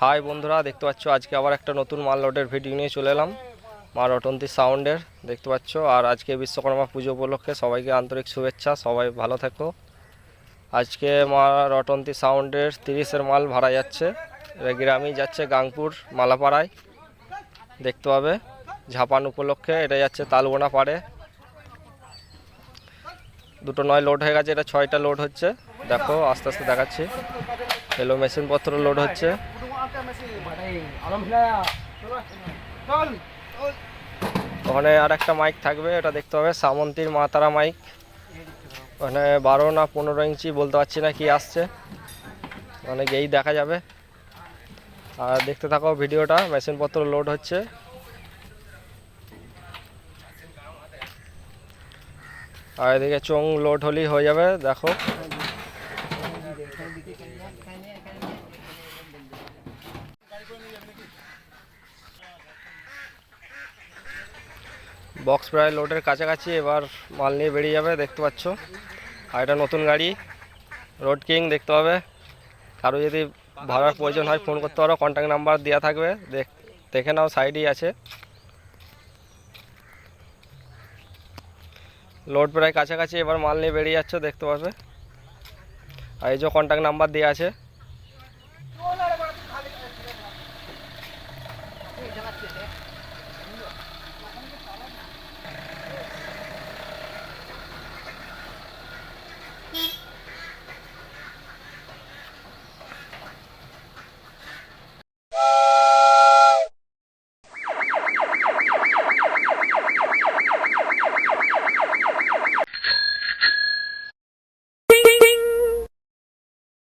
High বন্ধুরা, দেখতে পাচ্ছ আজকে আবার একটা নতুন মাল লোডের ভিডিও নিয়ে চলে এলাম, মা রটন্তী সাউন্ডের, দেখতে পাচ্ছ। আর আজকে বিশ্বকর্মা পুজো উপলক্ষে সবাইকে আন্তরিক শুভেচ্ছা, সবাই ভালো থাকো। আজকে মা রটন্তী সাউন্ডের তিরিশের মাল ভাড়া যাচ্ছে। গ্রামেই যাচ্ছে গাংপুর মালাপাড়ায়, দেখতে পাবে। ঝাপান উপলক্ষে এটা যাচ্ছে তালবোনা পাড়ে। দুটো নয় লোড হয়ে গেছে, এটা ছয়টা লোড হচ্ছে। দেখো, আস্তে আস্তে দেখাচ্ছি। এলো মেশিনপত্র লোড হচ্ছে। ওখানে আর একটা মাইক থাকবে, এটা দেখতে হবে, সামন্তীর মাতারা মাইক ওখানে বারো না পনেরো ইঞ্চি বলতে পারছি না কি আসছে। মানে গেই দেখা যাবে। আর দেখতে থাকো ভিডিওটা, মেশিনপত্র লোড হচ্ছে। আর এদিকে চোং লোড হলেই হয়ে যাবে, দেখো। বক্স প্রায় লোডের কাছাকাছি, এবার মাল নিয়ে বেরিয়ে যাবে, দেখতে পাচ্ছ। আর এটা নতুন গাড়ি রোড কিং দেখতে পাবে। কারও যদি ভাড়ার প্রয়োজন হয় ফোন করতে পারো কন্ট্যাক্ট নাম্বার দেওয়া থাকবে। দেখে নাও সাইডেই আছে। লোড প্রায় কাছাকাছি, এবার মাল নিয়ে বেরিয়ে যাচ্ছে, দেখতে পাবে। আর এই যে কন্ট্যাক্ট নাম্বার দেওয়া আছে। Yeah.